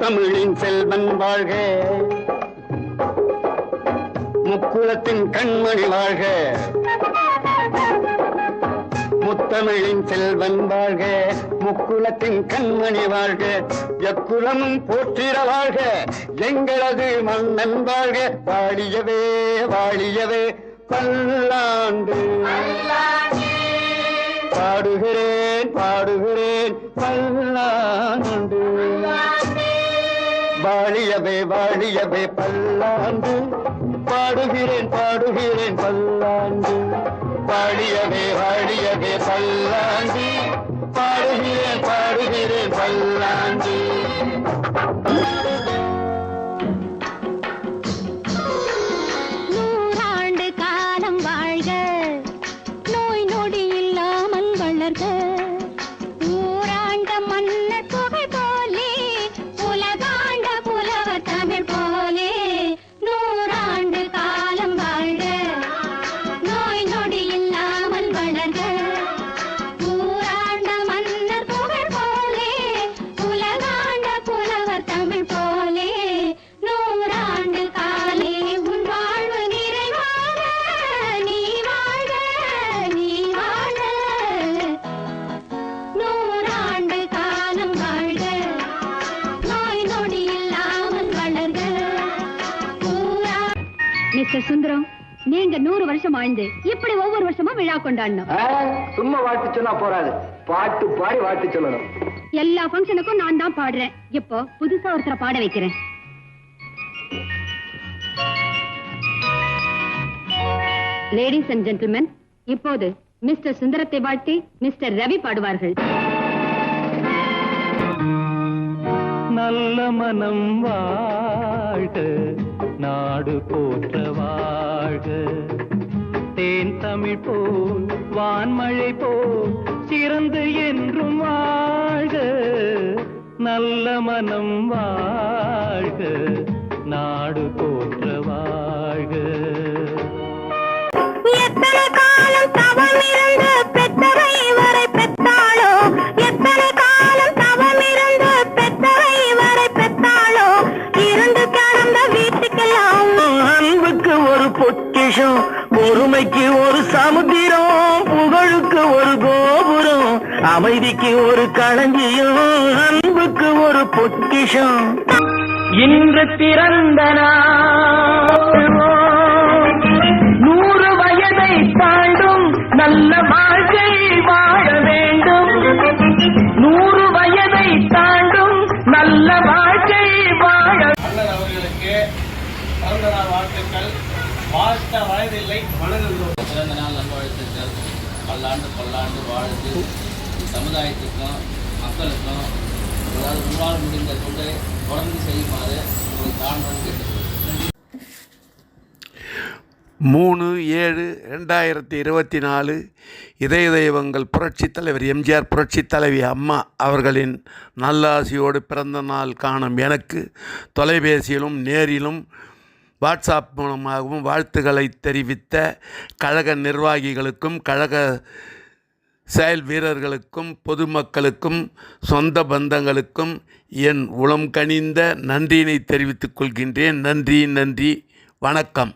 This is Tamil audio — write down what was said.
தமிழின் செல்வன் வாழ்க. முக்குளத்தின் கண்மணி வாழ்க. முத்தமிழின் செல்வன் வாழ்க. முக்குளத்தின் கண்மணி வாழ்க. எக்குளமும் போற்றிட வாழ்க. எங்களது மன்னன் வாழ்க. வாழியவே வாழியவே. பல்லாண்டு. பாடுகிறேன் பாடுகிறேன். பல்லாண்டு. வாழியவே வாழியவே பல்லாண்டு. பாடுகிறேன் பாடுகிறேன் பல்லாண்டு. வாழியவே வாழியவே பல்லாண்டு. பாடுகிறேன் பாடுகிறேன் பல்லாண்டு. மிஸ்டர் சுந்தரம் நீங்க நூறு வருஷம் வாழ்ந்து இப்படி ஒவ்வொரு வருஷமும் விழா கொண்டாடணும். சும்மா வாழ்த்து சொன்னா போறாது. பாட்டு பாடி வாழ்த்து சொல்லணும். எல்லா ஃபங்க்ஷனுக்கும் நான் தான் பாடுறேன். இப்போ புதுசா ஒருத்தரை பாட வைக்கிறேன். லேடிஸ் அண்ட் ஜென்டில்மென் இப்போது மிஸ்டர் சுந்தரத்தை வாழ்த்தி மிஸ்டர் ரவி பாடுவார்கள். நல்ல மனம் வாழ்க நாடு போற்ற வாழ்க. தேன் தமிழ் போல் வான்மழை போல் சிறந்து என்றும் வாழ்க. நல்ல மனம் வாழ்க. நாடு போற்ற பொக்கிஷம் பொறுமைக்கு ஒரு சமுத்திரம் புகழுக்கு ஒரு கோபுரம் அமைதிக்கு ஒரு களஞ்சியம் அன்புக்கு ஒரு பொக்கிஷம். இன்று பிறந்த நூறு வயதை தாண்டும் நல்ல வாழ் வாழ்த்த வயதில்லை வணங்குகிறோம் பிறந்த நாள் நல்வாழ்த்துக்கள். பல்லாண்டு பல்லாண்டு வாழ்த்து. சமுதாயத்துக்கும் மக்களுக்கும் ஏதாவது உங்களால் முடிந்த தொண்டை தொடர்ந்து செய்யுமாறு தாழ்வாக கேட்டுக்கொள்கிறேன். மூணு ஏழு ரெண்டாயிரத்தி இருபத்தி நாலு இதய தெய்வங்கள் புரட்சித் தலைவர் எம்ஜிஆர் புரட்சித் தலைவி அம்மா அவர்களின் நல்லாசியோடு பிறந்த நாள் காணும் எனக்கு தொலைபேசியிலும் நேரிலும் வாட்ஸ்அப் மூலமாகவும் வாழ்த்துக்களை தெரிவித்த கழக நிர்வாகிகளுக்கும் கழக செயல் வீரர்களுக்கும் பொதுமக்களுக்கும் சொந்த பந்தங்களுக்கும் என் உளம் கனிந்த நன்றியினை தெரிவித்துக் கொள்கின்றேன். நன்றி நன்றி. வணக்கம்.